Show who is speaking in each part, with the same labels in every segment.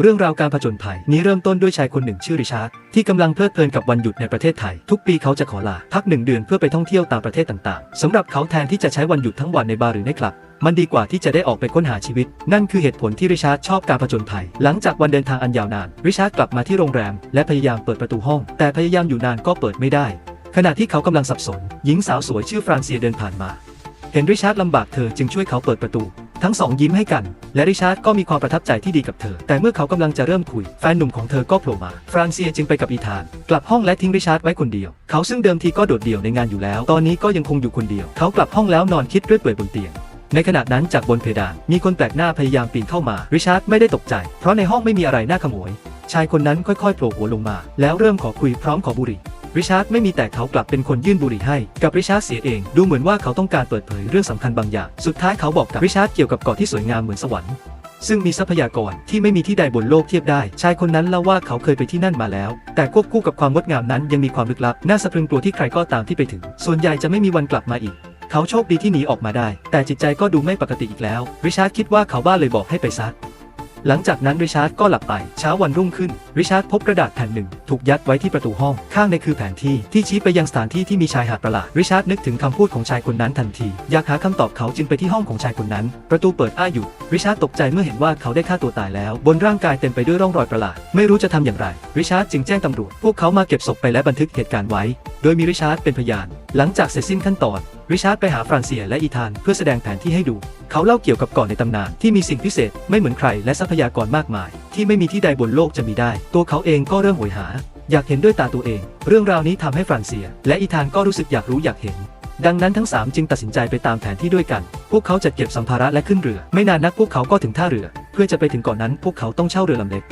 Speaker 1: เรื่องราวการผจญภัยนี้เริ่มต้นด้วยชายคนหนึ่งชื่อริชาร์ดที่กำลังเพลิดเพลินกับวันหยุดในประเทศไทย ทุกปีเขาจะขอลาพักหนึ่งเดือนเพื่อไปท่องเที่ยวตามประเทศต่างๆสำหรับเขาแทนที่จะใช้วันหยุดทั้งวันในบาร์หรือในคลับ มันดีกว่าที่จะได้ออกไปค้นหาชีวิต นั่นคือเหตุผลที่ริชาร์ดชอบการผจญภัย หลังจากวันเดินทางอันยาวนาน ริชาร์ดกลับมาที่โรงแรม และพยายามเปิดประตูห้อง แต่พยายามอยู่นานก็เปิดไม่ได้ ขณะที่เขากำลังสับสน หญิงสาวสวยชื่อฟรานเซียเดินผ่านมา เห็นริชาร์ดลำบากเธอจึงช่วยเขาเปิดประตู ทั้งสองยิ้มให้กัน และริชาร์ดก็มีความประทับใจที่ดีกับเธอ แต่เมื่อเขากำลังจะเริ่มคุย แฟนหนุ่มของเธอก็โผล่มา ฟรานเซียจึงไปกับอีธาน กลับห้องและทิ้งริชาร์ดไว้คนเดียว เขาซึ่งเดิมทีก็โดดเดี่ยวในงานอยู่แล้ว ตอนนี้ก็ยังคงอยู่คนเดียว เขากลับห้องแล้วนอนคิดเรื่อยเปื่อยบนเตียงในขณะนั้นจากบนเพดาน มีคนแปลกหน้าพยายามปีนเข้ามา ริชาร์ดไม่ได้ตกใจ เพราะในห้องไม่มีอะไรน่าขโมย ชายคนนั้นค่อยๆโผล่หัวลงมา แล้วเริ่มขอคุยพร้อมขอบุหรี่ ริชาร์ดไม่มีแต่เขากลับเป็นคนยื่นบุหรี่ให้ กับริชาร์ดเสียเอง ดูเหมือนว่าเขาต้องการเปิดเผยเรื่องสำคัญบางอย่าง สุดท้ายเขาบอกกับริชาร์ดเกี่ยวกับเกาะที่สวยงามเหมือนสวรรค์ซึ่งมีทรัพยากรที่ไม่มีที่ใดบนโลกเทียบได้ ชายคนนั้นเล่าว่าเขาเคยไปที่นั่นมาแล้ว แต่ควบคู่กับความงดงามนั้นยังมีความลึกลับ น่าสะพรึงกลัวที่ใครก็ตามที่ไปถึง ส่วนใหญ่จะไม่มีวันกลับมาอีก เขาโชคดีที่หนีออกมาได้ แต่จิตใจก็ดูไม่ปกติอีกแล้ว ริชาร์ดคิดว่าเขาบ้าเลยบอกให้ไปซัก หลังจากนั้นริชาร์ดก็หลับไป เช้าวันรุ่งขึ้น ริชาร์ดพบกระดาษแผ่นหนึ่ง ถูกยัดไว้ที่ประตูห้อง ข้างในคือแผนที่ที่ชี้ไปยังสถานที่ที่มีชายหาดประหลาด ริชาร์ดนึกถึงคำพูดของชายคนนั้นทันที อยากหาคำตอบเขาจึงไปที่ห้องของชายคนนั้น ประตูเปิดอ้าอยู่ ริชาร์ดตกใจเมื่อเห็นว่าเขาได้ฆ่าตัวตายแล้ว บนร่างกายเต็มไปด้วยร่องรอยประหลาด ไม่รู้จะทำอย่างไร ริชาร์ดจึงแจ้งตำรวจ พวกเขามาเก็บศพไปและบันทึกเหตุการณ์ไว้ โดยมีริชาร์ดเป็นพยาน หลังจากเสร็จสิ้นขั้นตอน ริชาร์ดไปหาฟรานเซียและอีธานเพื่อแสดงแผนที่ให้ดู เขาเล่าเกี่ยวกับเกาะในตำนานที่มีสิ่งพิเศษไม่เหมือนใครและทรัพยากรมากมาย ที่ไม่มีที่ใดบนโลกจะมีได้ ตัวเขาเองก็เริ่มโหยหา อยากเห็นด้วยตาตัวเอง เรื่องราวนี้ทำให้ฟรานเซีย และอีธานก็รู้สึกอยากรู้อยากเห็น ดังนั้นทั้งสามจึงตัดสินใจไปตามแผนที่ด้วยกัน พวกเขาจัดเก็บสัมภาระและขึ้นเรือ ไม่นานนักพวกเขาก็ถึงท่าเรือ เพื่อจะไปถึงเกาะนั้น พวกเขาต้องเช่าเรือลำเล็ก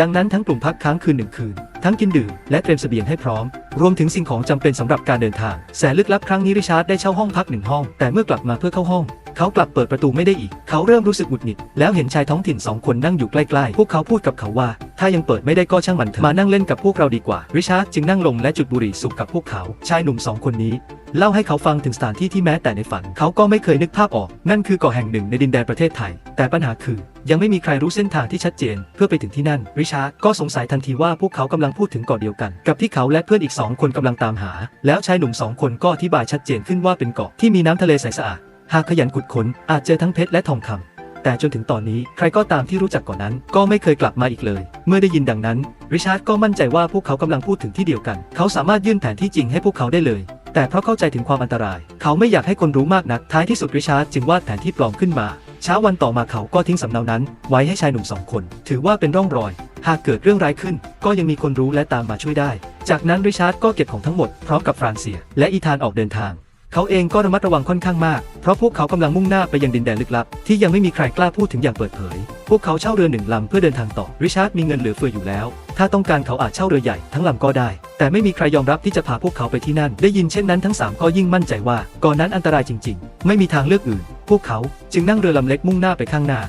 Speaker 1: ดังนั้นทั้งกลุ่มพักค้างคืนหนึ่งคืน ทั้งกินดื่มและเตรียมเสบียงให้พร้อม รวมถึงสิ่งของจำเป็นสำหรับการเดินทาง แสนลึกลับครั้งนี้ริชาร์ดได้เช่าห้องพักหนึ่งห้อง แต่เมื่อกลับมาเพื่อเข้าห้อง เขากลับเปิดประตูไม่ได้อีก เขาเริ่มรู้สึกหงุดหงิด แล้วเห็นชายท้องถิ่นสองคนนั่งอยู่ใกล้ๆ พวกเขาพูดกับเขาว่า ถ้ายังเปิดไม่ได้ก็ช่างมันเถอะ มานั่งเล่นกับพวกเราดีกว่า ริชาร์ดจึงนั่งลงและจุดบุหรี่สูบกับพวกเขา ชายหนุ่มสองคนนี้ เล่าให้เขาฟังถึงสถานที่ที่แม้แต่ในฝัน เขาก็ไม่เคยนึกภาพออก นั่นคือเกาะแห่งหนึ่งในดินแดนประเทศไทย แต่ปัญหาคือ ยังไม่มีใครรู้เส้นทางที่ชัดเจน เพื่อไปถึงที่นั่น ริชาร์ดก็สงสัยทันทีว่าพวกเขากำลังพูดถึงเกาะเดียวกัน กับที่เขาและเพื่อนอีกสองคนกำลังตามหา แล้วชายหนุ่มสองคนก็อธิบายชัดเจนขึ้นว่าเป็นเกาะที่มีน้ำทะเลใสสะอาดหากขยันขุดค้นอาจเจอทั้งเพชรและทองคำแต่จนถึงตอนนี้ใครก็ตามที่รู้จักก่อนนั้น ก็ไม่เคยกลับมาอีกเลย เมื่อได้ยินดังนั้น ริชาร์ดก็มั่นใจว่าพวกเขากำลังพูดถึงที่เดียวกัน เขาสามารถยื่นแผนที่จริงให้พวกเขาได้เลย แต่เพราะเข้าใจถึงความอันตราย เขาไม่อยากให้คนรู้มากนักท้ายที่สุดริชาร์ดจึงวาดแผนที่ปลอมขึ้นมา เช้าวันต่อมาเขาก็ทิ้งสำเนานั้น ไว้ให้ชายหนุ่มสองคน ถือว่าเป็นร่องรอย หากเกิดเรื่องร้ายขึ้น ก็ยังมีคนรู้และตามมาช่วยได้ จากนั้นริชาร์ดก็เก็บของทั้งหมดพร้อมกับฟรานเซีย และอีธานออกเดินทาง เขาเองก็ระมัดระวังค่อนข้างมาก เพราะพวกเขากำลังมุ่งหน้าไปยังดินแดนลึกลับ ที่ยังไม่มีใครกล้าพูดถึงอย่างเปิดเผย พวกเขาเช่าเรือหนึ่งลำเพื่อเดินทางต่อ ริชาร์ดมีเงินเหลือเฟืออยู่แล้ว ถ้าต้องการเขาอาจเช่าเรือใหญ่ทั้งลำก็ได้ แต่ไม่มีใครยอมรับที่จะพาพวกเขาไปที่นั่น ได้ยินเช่นนั้นทั้งสามก็ยิ่งมั่นใจว่าก่อนนั้นอันตรายจริง ๆ ไม่มีทางเลือกอื่น พวกเขาจึงนั่งเรือลำเล็กมุ่งหน้าไปข้างหน้า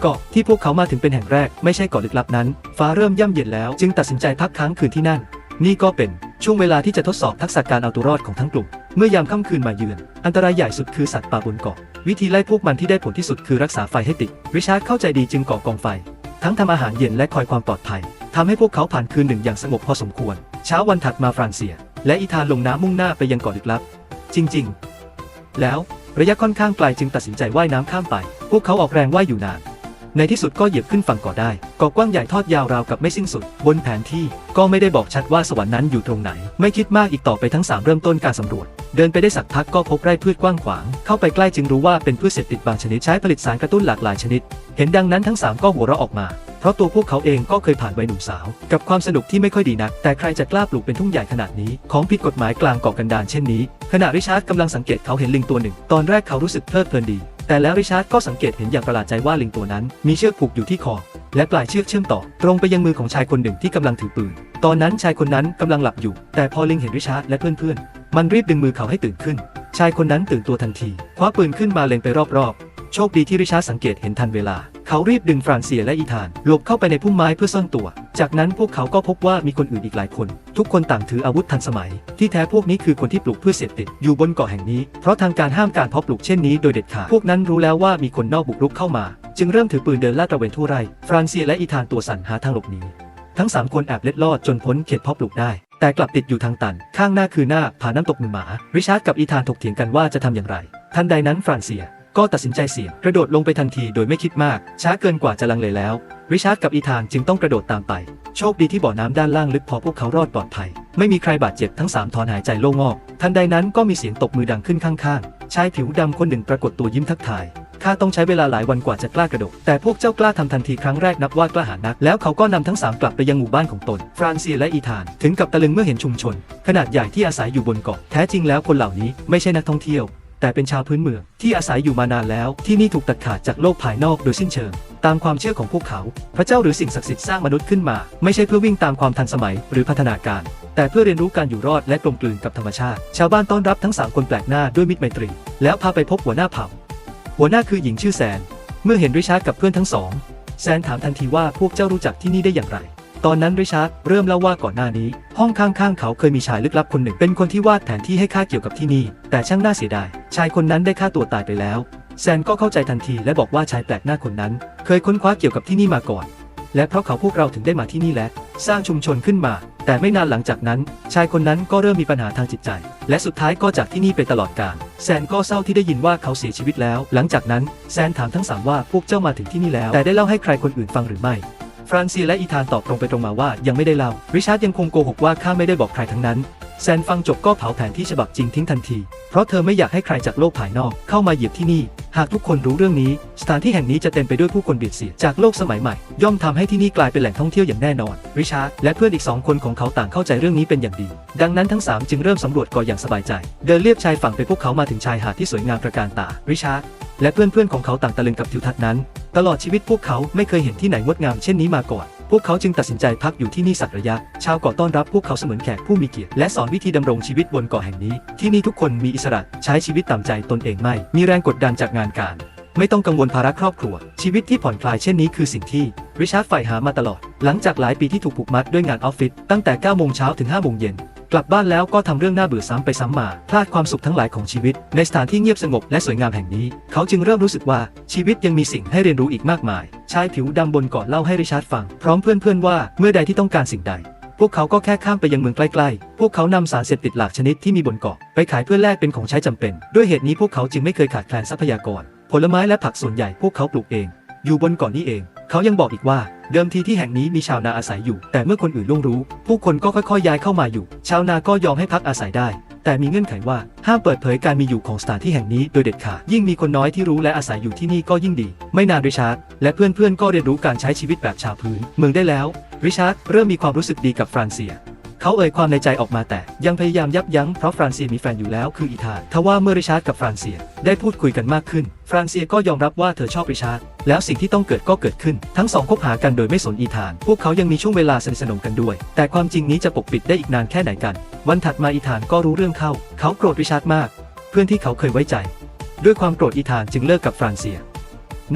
Speaker 1: เกาะที่พวกเขามาถึงเป็นแห่งแรกไม่ใช่เกาะลึกลับนั้น ฟ้าเริ่มย่ำเย็นแล้วจึงตัดสินใจพักค้างคืนที่นั่น นี่ก็เป็นช่วงเวลาที่จะทดสอบทักษะการเอาตัวรอดของทั้งกลุ่ม เมื่อยามค่ำคืนมาเยือน อันตรายใหญ่สุดคือสัตว์ป่าบนเกาะ วิธีไล่พวกมันที่ได้ผลที่สุดคือรักษาไฟให้ติด ริชาร์ดเข้าใจดีจึงก่อกองไฟ ทั้งทำอาหารเย็นและคอยความปลอดภัยทำให้พวกเขาผ่านคืนหนึ่งอย่างสงบพอสมควร เช้าวันถัดมาฟรานเซีย และอีธานลงน้ำมุ่งหน้าไปยังเกาะลึกลับ จริง ๆ แล้วระยะค่อนข้างไกลจึงตัดสินใจว่ายน้ำข้ามไป พวกเขาออกแรงว่ายอยู่นาน ในที่สุดก็เหยียบขึ้นฝั่งเกาะได้เกาะกว้างใหญ่ทอดยาวราวกับไม่สิ้นสุด บนแผนที่ก็ไม่ได้บอกชัดว่าสวรรค์นั้นอยู่ตรงไหน ไม่คิดมากอีกต่อไปทั้งสามเริ่มต้นการสำรวจ เดินไปได้สักพักก็พบไร่พืชกว้างขวาง เข้าไปใกล้จึงรู้ว่าเป็นพืชเสพติดบางชนิดใช้ผลิตสารกระตุ้นหลากหลายชนิด เห็นดังนั้นทั้งสามก็หัวเราะออกมา เพราะตัวพวกเขาเองก็เคยผ่านวัยหนุ่มสาว กับความสนุกที่ไม่ค่อยดีนัก แต่ใครจะกล้าปลูกเป็นทุ่งใหญ่ขนาดนี้ ของผิดกฎหมายกลางเกาะกันดารเช่นนี้ ขณะริชาร์ดกำลังสังเกตเขาเห็นลิงตัวหนึ่ง ตอนแรกเขารู้สึกเพลิดเพลินดี แต่แล้วริชาร์ดก็สังเกตเห็นอย่างประหลาดใจว่าลิงตัวนั้น มีเชือกผูกอยู่ที่คอ และปลายเชือกเชื่อมต่อ ตรงไปยังมือของชายคนหนึ่งที่กำลังถือปืน ตอนนั้นชายคนนั้นกำลังหลับอยู่ แต่พอลิงเห็นริชาร์ดและเพื่อนๆ มันรีบดึงมือเขาให้ตื่นขึ้น ชายคนนั้นตื่นตัวทันที คว้าปืนขึ้นมาเล็งไปรอบๆ โชคดีที่ริชาร์ดสังเกตเห็นทันเวลา เขารีบดึงฟรานเซียและอีธานหลบเข้าไปในพุ่มไม้เพื่อซ่อนตัว จากนั้นพวกเขาก็พบว่ามีคนอื่นอีกหลายคน ทุกคนต่างถืออาวุธทันสมัย ที่แท้พวกนี้คือคนที่ปลูกเพื่อเสพติดอยู่บนเกาะแห่งนี้ เพราะทางการห้ามการเพาะปลูกเช่นนี้โดยเด็ดขาด พวกนั้นรู้แล้วว่ามีคนนอกบุกรุกเข้ามา จึงเริ่มถือปืนเดินลาดตระเวนทั่วไร่ ฟรานเซียและอีธานตัวสั่นหาทางหลบหนี ทั้งสามคนแอบเล็ดลอดจนพ้นเขตเพาะปลูกได้ แต่กลับติดอยู่ทางตัน ข้างหน้าคือหน้าผาน้ำตกหนึ่งหมา ริชาร์ดกับอีธานถกเถียงกันว่าจะทำอย่างไร ทันใดนั้นฟรานเซีย ก็ตัดสินใจเสี่ยงกระโดดลงไปทันทีโดยไม่คิดมาก ช้าเกินกว่าจะลังเลแล้ว ริชาร์ดกับอีธานจึงต้องกระโดดตามไป โชคดีที่บ่อน้ำด้านล่างลึกพอพวกเขารอดปลอดภัย ไม่มีใครบาดเจ็บทั้งสามถอนหายใจโล่งอก ทันใดนั้นก็มีเสียงตบมือดังขึ้นข้างๆ ชายผิวดำคนหนึ่งปรากฏตัวยิ้มทักทายข้าต้องใช้เวลาหลายวันกว่าจะกล้ากระโดด แต่พวกเจ้ากล้าทำทันทีครั้งแรกนับว่ากล้าหาญนัก แล้วเขาก็นำทั้งสามกลับไปยังหมู่บ้านของตน ฟรานเซีและอีธาน ถึงกับตะลึงเมื่อเห็นชุมชน ขนาดใหญ่ที่อาศัยอยู่บนเกาะ แท้จริงแล้วคนเหล่านี้ไม่ใช่นักท่องเที่ยว แต่เป็นชาวพื้นเมืองที่อาศัยอยู่มานานแล้ว ที่นี่ถูกตัดขาดจากโลกภายนอกโดยสิ้นเชิง ตามความเชื่อของพวกเขา พระเจ้าหรือสิ่งศักดิ์สิทธิ์สร้างมนุษย์ขึ้นมา ไม่ใช่เพื่อวิ่งตามความทันสมัยหรือพัฒนาการ แต่เพื่อเรียนรู้การอยู่รอดและกลมกลืนกับธรรมชาติ ชาวบ้านต้อนรับทั้งสามคนแปลกหน้าด้วยมิตรไมตรี แล้วพาไปพบหัวหน้าเผ่า หัวหน้าคือหญิงชื่อแซน เมื่อเห็นริชาร์ดกับเพื่อนทั้งสองแซนถามทันทีว่าพวกเจ้ารู้จักที่นี่ได้อย่างไร ตอนนั้นริชาร์ดเริ่มเล่าว่าก่อนหน้านี้ ห้องข้างๆเขาเคยมีชายลึกลับคนหนึ่งเป็นคนที่วาดแผนที่ให้ข้าเกี่ยวกับที่นี่ แต่ช่างน่าเสียดาย ชายคนนั้นได้ฆ่าตัวตายไปแล้ว แซนก็เข้าใจทันทีและบอกว่าชายแปลกหน้าคนนั้น เคยค้นคว้าเกี่ยวกับที่นี่มาก่อน และเพราะเขาพวกเราถึงได้มาที่นี่และ สร้างชุมชนขึ้นมา แต่ไม่นานหลังจากนั้น ชายคนนั้นก็เริ่มมีปัญหาทางจิตใจ และสุดท้ายก็จากที่นี่ไปตลอดกาลแซนก็เศร้าที่ได้ยินว่าเขาเสียชีวิตแล้ว หลังจากนั้นแซนถามทั้งสามว่าพวกเจ้ามาถึงที่นี่แล้ว แต่ได้เล่าให้ใครคนอื่นฟังหรือไม่ ฟรานเซีและอีธานตอบตรงไปตรงมาว่ายังไม่ได้เล่า ริชาร์ดยังคงโกหกว่าข้าไม่ได้บอกใครทั้งนั้น แซนฟังจบก็เผาแผนที่ฉบับจริงทิ้งทันที เพราะเธอไม่อยากให้ใครจากโลกภายนอกเข้ามาเหยียบที่นี่ หากทุกคนรู้เรื่องนี้ สถานที่แห่งนี้จะเต็มไปด้วยผู้คนเบียดเสียดจากโลกสมัยใหม่ ย่อมทำให้ที่นี่กลายเป็นแหล่งท่องเที่ยวอย่างแน่นอน ริชาร์ดและเพื่อนอีกสองคนของเขาต่างเข้าใจเรื่องนี้เป็นอย่างดี ดังนั้นทั้งสามจึงเริ่มสำรวจก่ออย่างสบายใจ เดินเลียบชายฝั่งไปพวกเขามาถึงชายหาดที่สวยงามตระการตา ริชาร์ดและเพื่อนๆของเขาต่างตะลึงกับทิวทัศน์นั้น ตลอดชีวิตพวกเขาไม่เคยเห็นที่ไหนงดงามเช่นนี้มาก่อน พวกเขาจึงตัดสินใจพักอยู่ที่นี่สักระยะ ชาวเกาะต้อนรับพวกเขาเสมือนแขกผู้มีเกียรติและสอนวิธีดำรงชีวิตบนเกาะแห่งนี้ ที่นี่ทุกคนมีอิสระใช้ชีวิตตามใจตนเองไม่ มีแรงกดดันจากงานการ ไม่ต้องกังวลภาระครอบครัว ชีวิตที่ผ่อนคลายเช่นนี้คือสิ่งที่ริชาร์ดใฝ่หามาตลอด หลังจากหลายปีที่ถูกผูกมัดด้วยงานออฟฟิศตั้งแต่9โมงเช้าถึง5โมงเย็น กลับบ้านแล้วก็ทำเรื่องน่าเบื่อซ้ำไปซ้ำมา พลาดความสุขทั้งหลายของชีวิต ในสถานที่เงียบสงบและสวยงามแห่งนี้ เขาจึงเริ่มรู้สึกว่าชีวิตยังมีสิ่งให้เรียนรู้อีกมากมาย ชายผิวดำบนเกาะเล่าให้ริชาร์ดฟัง พร้อมเพื่อนๆว่าเมื่อใดที่ต้องการสิ่งใดพวกเขาก็แค่ข้ามไปยังเมืองใกล้ๆ พวกเขานำสารเสพติดหลากชนิดที่มีบนเกาะไปขายเพื่อแลกเป็นของใช้จำเป็น ด้วยเหตุนี้พวกเขาจึงไม่เคยขาดแคลนทรัพยากร ผลไม้และผักส่วนใหญ่พวกเขาปลูกเอง อยู่บนเกาะนี้เอง เขายังบอกอีกว่า เดิมทีที่แห่งนี้มีชาวนาอาศัยอยู่ แต่เมื่อคนอื่นล่วงรู้ ผู้คนก็ค่อยๆ ย้ายเข้ามาอยู่ ชาวนาก็ยอมให้พักอาศัยได้ แต่มีเงื่อนไขว่าห้ามเปิดเผยการมีอยู่ของสถานที่แห่งนี้โดยเด็ดขาดยิ่งมีคนน้อยที่รู้และอาศัยอยู่ที่นี่ก็ยิ่งดี ไม่นานริชาร์ดและเพื่อนๆก็เรียนรู้การใช้ชีวิตแบบชาวพื้นเมืองได้แล้วริชาร์ดเริ่มมีความรู้สึกดีกับฟรานเซีย เขาเอ่ยความในใจออกมาแต่ยังพยายามยับยั้งเพราะฟรานเซียมีแฟนอยู่แล้วคืออีธานทว่าเมื่อริชาร์ดกับฟรานเซียได้พูดคุยกันมากขึ้น ฟรานเซียก็ยอมรับว่าเธอชอบริชาร์ดแล้วสิ่งที่ต้องเกิดก็เกิดขึ้น ทั้งสองคบหากันโดยไม่สนอีธาน พวกเขายังมีช่วงเวลาสนิทสนมกันด้วย แต่ความจริงนี้จะปกปิดได้อีกนานแค่ไหนกัน วันถัดมาอีธานก็รู้เรื่องเข้า เขาโกรธริชาร์ดมาก เพื่อนที่เขาเคยไว้ใจ ด้วยความโกรธอีธานจึงเลิกกับฟรานเซีย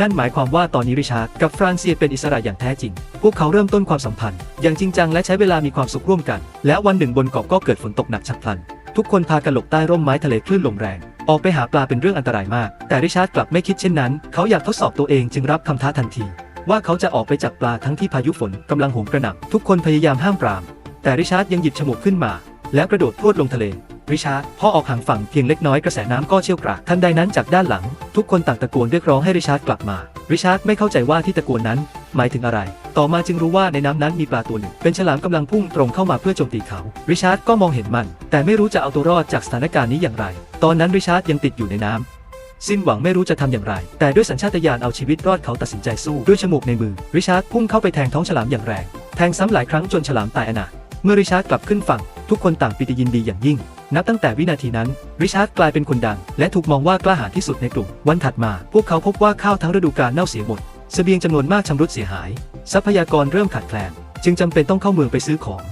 Speaker 1: นั่นหมายความว่าตอนนี้ริชาร์ดกับฟรานเซียเป็นอิสระอย่างแท้จริง พวกเขาเริ่มต้นความสัมพันธ์ อย่างจริงจังและใช้เวลามีความสุขร่วมกัน แล้ววันหนึ่งบนเกาะก็เกิดฝนตกหนักฉับพลัน ทุกคนพากันหลบใต้ร่มไม้ทะเลคลื่นลมแรง ออกไปหาปลาเป็นเรื่องอันตรายมาก แต่ริชาร์ดกลับไม่คิดเช่นนั้น เขาอยากทดสอบตัวเองจึงรับคำท้าทันที ว่าเขาจะออกไปจับปลาทั้งที่พายุฝนกำลังโหมกระหน่ำทุกคนพยายามห้ามปราม แต่ริชาร์ดยังหยิบฉมวกขึ้นมา แล้วกระโดดพรวดลงทะเล ริชาร์ดพ่อออกห่างฝั่งเพียงเล็กน้อยกระแสน้ำก็เชี่ยวกรากทันใดนั้นจากด้านหลัง ทุกคนต่างตะโกนเรียกร้องให้ริชาร์ดกลับมา ริชาร์ดไม่เข้าใจว่าที่ตะโกนนั้น หมายถึงอะไร ต่อมาจึงรู้ว่าในน้ำนั้นมีปลาตัวหนึ่ง เป็นฉลามกำลังพุ่งตรงเข้ามาเพื่อโจมตีเขา ริชาร์ดก็มองเห็นมัน แต่ไม่รู้จะเอาตัวรอดจากสถานการณ์นี้อย่างไร ตอนนั้นริชาร์ดยังติดอยู่ในน้ำสิ้นหวังไม่รู้จะทำอย่างไร แต่ด้วยสัญชาตญาณเอาชีวิตรอดเขาตัดสินใจสู้ด้วยฉมวกในมือ ริชาร์ดพุ่งเข้าไปแทงท้องฉลามอย่างแรง แทงซ้ำหลายครั้งจนฉลามตายอนาถเมื่อริชาร์ดกลับขึ้นฝั่ง ทุกคนต่างปิติยินดีอย่างยิ่ง นับตั้งแต่วินาทีนั้น ริชาร์ดกลายเป็นคนดัง และถูกมองว่ากล้าหาญที่สุดในกลุ่ม วันถัดมา พวกเขาพบว่าข้าวทั้งฤดูกาลเน่าเสียหมดเสบียงจำนวนมากชำรุดเสียหาย ทรัพยากรเริ่มขาดแคลน จึงจำเป็นต้องเข้าเมืองไปซื้อของ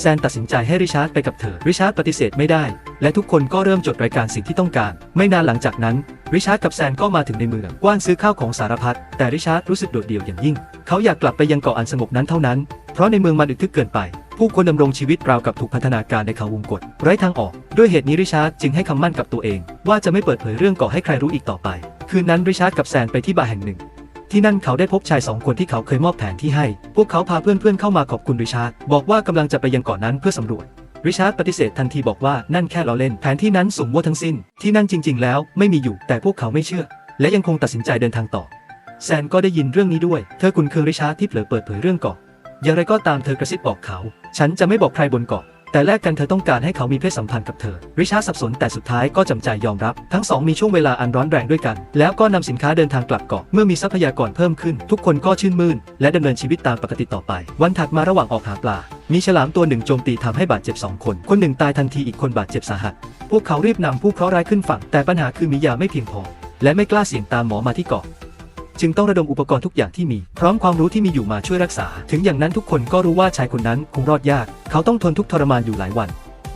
Speaker 1: แซนตัดสินใจให้ริชาร์ดไปกับเธอ ริชาร์ดปฏิเสธไม่ได้ และทุกคนก็เริ่มจดรายการสิ่งที่ต้องการ ไม่นานหลังจากนั้น ริชาร์ดกับแซนก็มาถึงในเมืองกว้านซื้อข้าวของสารพัด แต่ริชาร์ดรู้สึกโดดเดี่ยวอย่างยิ่ง เขาอยากกลับไปยังเกาะอันสงบนั้นเท่านั้น เพราะในเมืองมันอึดทึกเกินไป ผู้คนดำรงชีวิตราวกับถูกพันธนาการในเขาวงกฏไร้ทางออก ด้วยเหตุนี้ริชาร์ดจึงให้คำมั่นกับตัวเอง ว่าจะไม่เปิดเผยเรื่องเกาะให้ใครรู้อีกต่อไป คืนนั้นริชาร์ดกับแซนไปที่บาร์แห่งหนึ่ง ที่นั่นเขาได้พบชายสองคนที่เขาเคยมอบแผนที่ให้ พวกเขาพาเพื่อนๆเข้ามาขอบคุณริชาร์ดบอกว่ากำลังจะไปยังเกาะนั้นเพื่อสำรวจริชาร์ดปฏิเสธทันทีบอกว่านั่นแค่ล้อเล่นแผนที่นั้นสุ่มว่าทั้งสิ้น ที่นั่นจริง ๆ แล้วไม่มีอยู่แต่พวกเขาไม่เชื่อ และยังคงตัดสินใจเดินทางต่อแซนก็ได้ยินเรื่องนี้ด้วย เธอคุ้นเคยริชาร์ดที่เผลอเปิดเผยเรื่องเกาะ อย่างไรก็ตามเธอกระซิบบอกเขา ฉันจะไม่บอกใครบนเกาะ แต่แลกกันเธอต้องการให้เขามีเพศสัมพันธ์กับเธอ ริชาร์ดสับสนแต่สุดท้ายก็จำใจยอมรับ ทั้งสองมีช่วงเวลาอันร้อนแรงด้วยกัน แล้วก็นำสินค้าเดินทางกลับเกาะ เมื่อมีทรัพยากรเพิ่มขึ้น ทุกคนก็ชื่นมื่น และดำเนินชีวิตตามปกติต่อไป วันถัดมาระหว่างออกหาปลา มีฉลามตัวหนึ่งโจมตีทำให้บาดเจ็บสองคน คนหนึ่งตายทันทีอีกคนบาดเจ็บสาหัส พวกเขารีบนำผู้เคราะห์ร้ายขึ้นฝั่ง แต่ปัญหาคือมียาไม่เพียงพอ และไม่กล้าเสี่ยงตามหมอมาที่เกาะ จึงต้องระดมอุปกรณ์ทุกอย่างที่มี พร้อมความรู้ที่มีอยู่มาช่วยรักษา ถึงอย่างนั้นทุกคนก็รู้ว่าชายคนนั้นคงรอดยาก เขาต้องทนทุกทรมานอยู่หลายวัน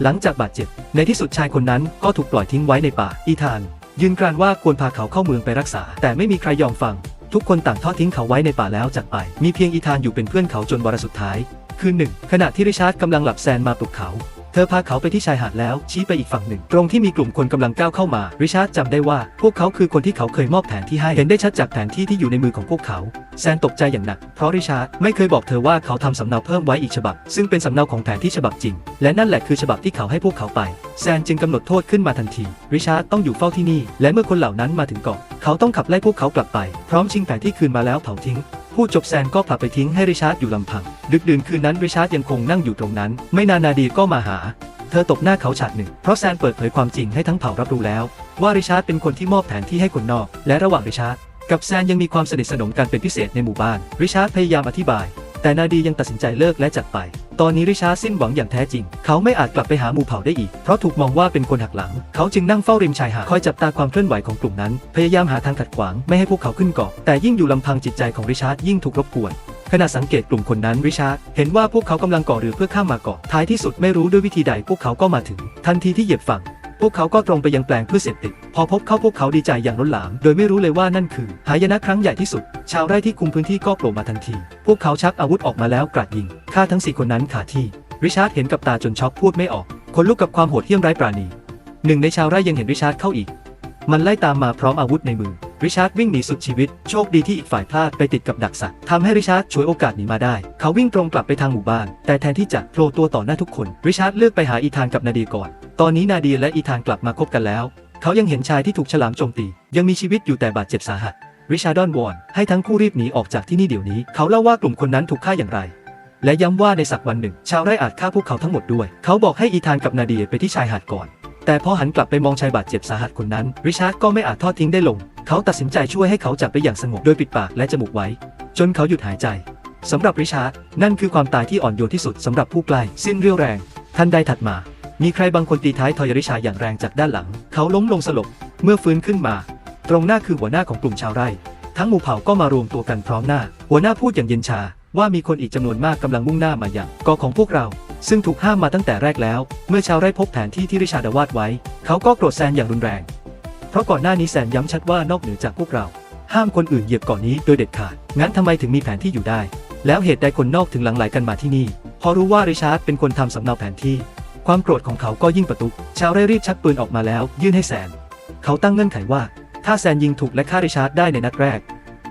Speaker 1: หลังจากบาดเจ็บ ในที่สุดชายคนนั้นก็ถูกปล่อยทิ้งไว้ในป่า อีธาน ยืนกรานว่าควรพาเขาเข้าเมืองไปรักษา แต่ไม่มีใครยอมฟัง ทุกคนต่างทอดทิ้งเขาไว้ในป่าแล้วจากไป มีเพียงอีธานอยู่เป็นเพื่อนเขาจนวาระสุดท้าย คืนหนึ่ง ขณะที่ริชาร์ดกำลังหลับแซนมาปลุกเขา ธอพาเขาไปที่ชายหาดแล้ว ชี้ไปอีกฝั่งหนึ่ง ตรงที่มีกลุ่มคนกำลังก้าวเข้ามา ริชาร์ดจำได้ว่า พวกเขาคือคนที่เขาเคยมอบแผนที่ให้ เห็นได้ชัดจากแผนที่ที่อยู่ในมือของพวกเขา แซนตกใจอย่างหนัก เพราะริชาร์ดไม่เคยบอกเธอว่าเขาทำสำเนาเพิ่มไว้อีกฉบับ ซึ่งเป็นสำเนาของแผนที่ฉบับจริง และนั่นแหละคือฉบับที่เขาให้พวกเขาไป แซนจึงกำหนดโทษขึ้นมาทันที ริชาร์ดต้องอยู่เฝ้าที่นี่ และเมื่อคนเหล่านั้นมาถึงเกาะ เขาต้องขับไล่พวกเขากลับไป พร้อมชิงแผนที่คืนมาแล้วเผาทิ้ง พูดจบแซนก็ผลักไปทิ้งให้ริชาร์ดอยู่ลำพัง ดึกดื่นคืนนั้นริชาร์ดยังคงนั่งอยู่ตรงนั้น ไม่นานนาดีก็มาหา เธอตบหน้าเขาฉาดหนึ่ง เพราะแซนเปิดเผยความจริงให้ทั้งเผ่ารับรู้แล้ว ว่าริชาร์ดเป็นคนที่มอบแผนที่ให้คนนอก และระหว่างริชาร์ดกับแซนยังมีความสนิทสนมกันเป็นพิเศษในหมู่บ้าน ริชาร์ดพยายามอธิบาย แต่นาดียังตัดสินใจเลิกและจากไป ตอนนี้ริชาร์ดสิ้นหวังอย่างแท้จริง เขาไม่อาจกลับไปหาหมู่เผ่าได้อีก เพราะถูกมองว่าเป็นคนหักหลัง เขาจึงนั่งเฝ้าริมชายหาดคอยจับตาความเคลื่อนไหวของกลุ่มนั้น พยายามหาทางขัดขวางไม่ให้พวกเขาขึ้นเกาะ แต่ยิ่งอยู่ลำพังจิตใจของริชาร์ดยิ่งถูกรบกวนขณะสังเกตกลุ่มคนนั้นริชาร์ดเห็นว่าพวกเขากำลังก่อเรือเพื่อข้ามมาเกาะท้ายที่สุดไม่รู้ด้วยวิธีใดพวกเขาก็มาถึง ทันทีที่เหยียบฝั่ง วกเขาก็ตรงไปยังแปลงเพื่อเสพติด พอพบเข้าพวกเขาดีใจอย่างล้นหลาม โดยไม่รู้เลยว่านั่นคือหายนะครั้งใหญ่ที่สุด ชาวไร่ที่คุมพื้นที่ก็โผล่มาทันที พวกเขาชักอาวุธออกมาแล้วกราดยิงฆ่าทั้งสี่คนนั้นขาที่ ริชาร์ดเห็นกับตาจนช็อกพูดไม่ออก คนลุกกับความโหดเหี้ยมไร้ปราณี หนึ่งในชาวไร่ยังเห็นริชาร์ดเข้าอีก มันไล่ตามมาพร้อมอาวุธในมือ ริชาร์ดวิ่งหนีสุดชีวิต โชคดีที่อีกฝ่ายพลาดไปติดกับดักสัตว์ทำให้ริชาร์ดฉวยโอกาสหนีมาได้ เขาวิ่งตรงกลับไปทางหมู่บ้าน แต่แทนที่จะโผล่ตัวต่อหน้าทุกคน ริชาร์ดเลือกไปหาอีธานกับนาดีก่อน ตอนนี้นาดีและอีธานกลับมาคบกันแล้ว เขายังเห็นชายที่ถูกฉลามโจมตี ยังมีชีวิตอยู่แต่บาดเจ็บสาหัส ริชาร์ดอนวอนให้ทั้งคู่รีบหนีออกจากที่นี่เดี๋ยวนี้ เขาเล่าว่ากลุ่มคนนั้นถูกฆ่าอย่างไร และย้ำว่าในสักวันหนึ่ง ชาวไร่อาจฆ่าพวกเขาทั้งหมดด้วย เขาบอกให้อีธานกับนาดีไปที่ชายหาดก่อน แต่พอหันกลับไปมองชายบาดเจ็บสาหัสคนนั้น ริชาร์ดก็ไม่อาจทอดทิ้งได้ลง เขาตัดสินใจช่วยให้เขาจับไปอย่างสงบโดยปิดปากและจมูกไว้ จนเขาหยุดหายใจสำหรับริชาร์ดนั่นคือความตายที่อ่อนโยนที่สุดสำหรับผู้ใกล้สิ้นเรี่ยวแรง ทันใดถัดมา มีใครบางคนตีท้ายทอยริชาอย่างแรงจากด้านหลัง เขาล้มลงสลบ เมื่อฟื้นขึ้นมา ตรงหน้าคือหัวหน้าของกลุ่มชาวไร่ ทั้งหมู่เผ่าก็มารวมตัวกันพร้อมหน้า หัวหน้าพูดอย่างเย็นชา ว่ามีคนอีกจำนวนมากกำลังมุ่งหน้ามาอย่างกอของพวกเรา ซึ่งถูกห้ามมาตั้งแต่แรกแล้ว เมื่อชาวไร่พบแผนที่ที่ริชาร์ดวาดไว้ เขาก็โกรธแซนอย่างรุนแรง เพราะก่อนหน้านี้แซนย้ำชัดว่านอกเหนือจากพวกเรา ห้ามคนอื่นเหยียบเกาะนี้โดยเด็ดขาด งั้นทำไมถึงมีแผนที่อยู่ได้ แล้วเหตุใดคนนอกถึงหลั่งไหลกันมาที่นี่ พอรู้ว่าริชาร์ดเป็นคนทำสำเนาแผนที่ ความโกรธของเขาก็ยิ่งประตุชาวไร่รีบชักปืนออกมาแล้ว ยื่นให้แซน เขาตั้งเงื่อนไขว่า ถ้าแซนยิงถูกและฆ่าริชาร์ดได้ในนัดแรก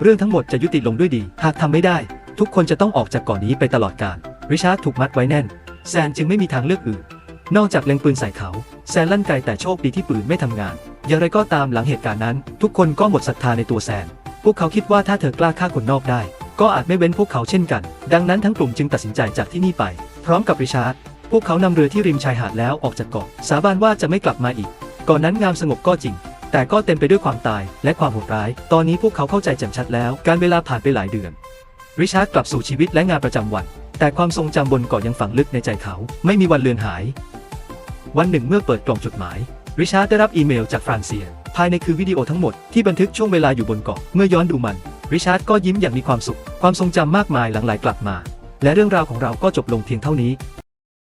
Speaker 1: เรื่องทั้งหมดจะยุติลงด้วยดี หากทำไม่ได้ ทุกคนจะต้องออกจากเก่อนนี้ไปตลอดกาลริชาร์ดถูกมัดไว้แน่น แซนจึงไม่มีทางเลือกอื่น นอกจากเล็งปืนใส่เขา แซนลั่นไกแต่โชคดีที่ปืนไม่ทำงาน อย่างไรก็ตามหลังเหตุการณ์นั้น ทุกคนก็หมดศรัทธาในตัวแซน พวกเขาคิดว่าถ้าเธอกล้าฆ่าคนนอกได้ ก็อาจไม่เว้นพวกเขาเช่นกัน ดังนั้นทั้งกลุ่มจึงตัดสินใจจากที่นี่ไป พร้อมกับริชาร์ด พวกเขานำเรือที่ริมชายหาดแล้วออกจากเกาะสาบานว่าจะไม่กลับมาอีกก่อนนั้นงามสงบก็จริง แต่ก็เต็มไปด้วยความตายและความโหดร้าย ตอนนี้พวกเขาเข้าใจแจ่มชัดแล้ว การเวลาผ่านไปหลายเดือน ริชาร์ดกลับสู่ชีวิตและงานประจำวัน แต่ความทรงจำบนเกาะยังฝังลึกในใจเขา ไม่มีวันเลือนหาย วันหนึ่งเมื่อเปิดกล่องจดหมาย ริชาร์ดได้รับอีเมลจากฟรานเซีย ภายในคือวิดีโอทั้งหมดที่บันทึกช่วงเวลาอยู่บนเกาะเมื่อย้อนดูมัน ริชาร์ดก็ยิ้มอย่างมีความสุข ความทรงจำมากมายหลั่งไหลกลับมา และเรื่องราวของเราก็จบลงเพียงเท่านี้